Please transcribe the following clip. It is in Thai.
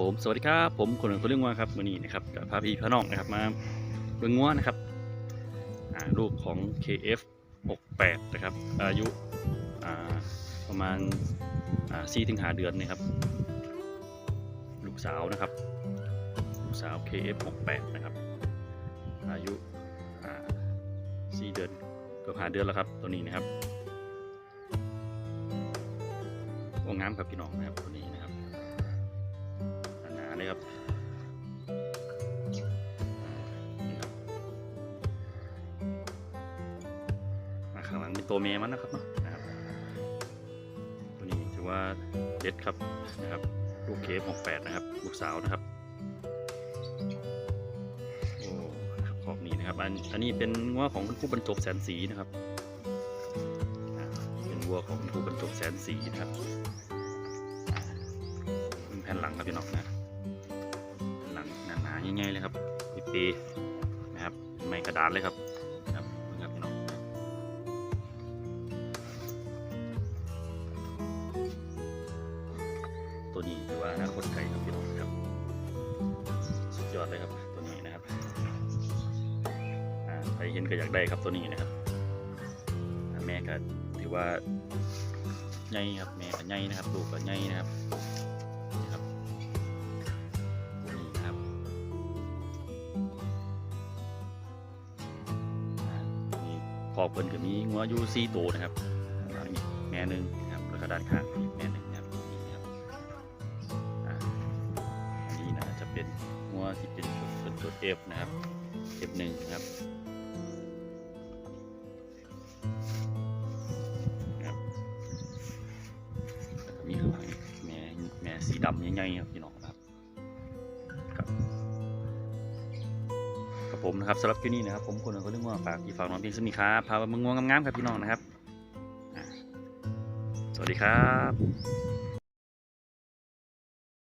ผมสวัสดีครับผมคนหนึ่งคนเรื่องงัวครับวันนี้นะครับกับพาพี่พาน้องนะครับมาเบิ่งงัวนะครับลูกของ KF 68นะครับ อายุาประมาณอ่า4ถึง5เดือนนะครับ ลูกสาวนะครับ ลูกสาว KF 68นะครับ อายุอ่า4เดือนเกือบ5เดือนแล้วครับตัวนี้นะครับอ้งามครับพี่น้องนะครับตัวนี้นะครับ นาๆเลยครับนี่ครับมาข้างหลังเป็นตัวเมย์มันนะครับเนาะนะครับ ตัวนี้ถือว่าเด็ดครับนะครับ ลูกเคฟ68นะครับ ลูกสาวนะครับโอ้ครับขอบนี้นะครับ อันอันนี้เป็นงัวของคุณครูบรรจบแสนสีนะครับเป็นวัวของคุณครูบรรจบแสนสีนะครับเป็นแผ่นหลังครับพี่น้องนะาง่ายๆเลยครับปีๆนะครับไม่กระดานเลยครับครับครับพี่น้องตัวนี้ถือว่าอนาคตไกลครับพี่น้องครับสุดยอดเลยครับตัวนี้นะครับใครเห็นก็อยากได้ครับตัวนี้นะครับแม่ก็ถือว่าใหญ่ครับแม่ก็ใหญ่นะครับลูกก็ใหญ่นะครับ ขอบเพิ่นก็มีงัวอยู่สี่ตัวนะครับอ่ามีแม่หนึ่งนะครับแล้วก็ด้านข้างอีกแม่หนึ่งนะครับนี่นะครับอ่าอันนี้นะจะเป็นงัวที่เป็นตัวเป็นตัวเอฟนะครับเอฟหนึ่งนะครับครับแล้วก็มีข้างหลังอีกแม่แม่สีดำใหญ่ๆครับพี่น้อง ผมนะครับสำหรับคลิปนี้นะครับ ผมคนหนึ่งก็เรื่องว่าฝากอีฝากน้องเพียงสมีครับพาไปเมืองงวงงามๆครับพี่น้องนะครับ สวัสดีครับ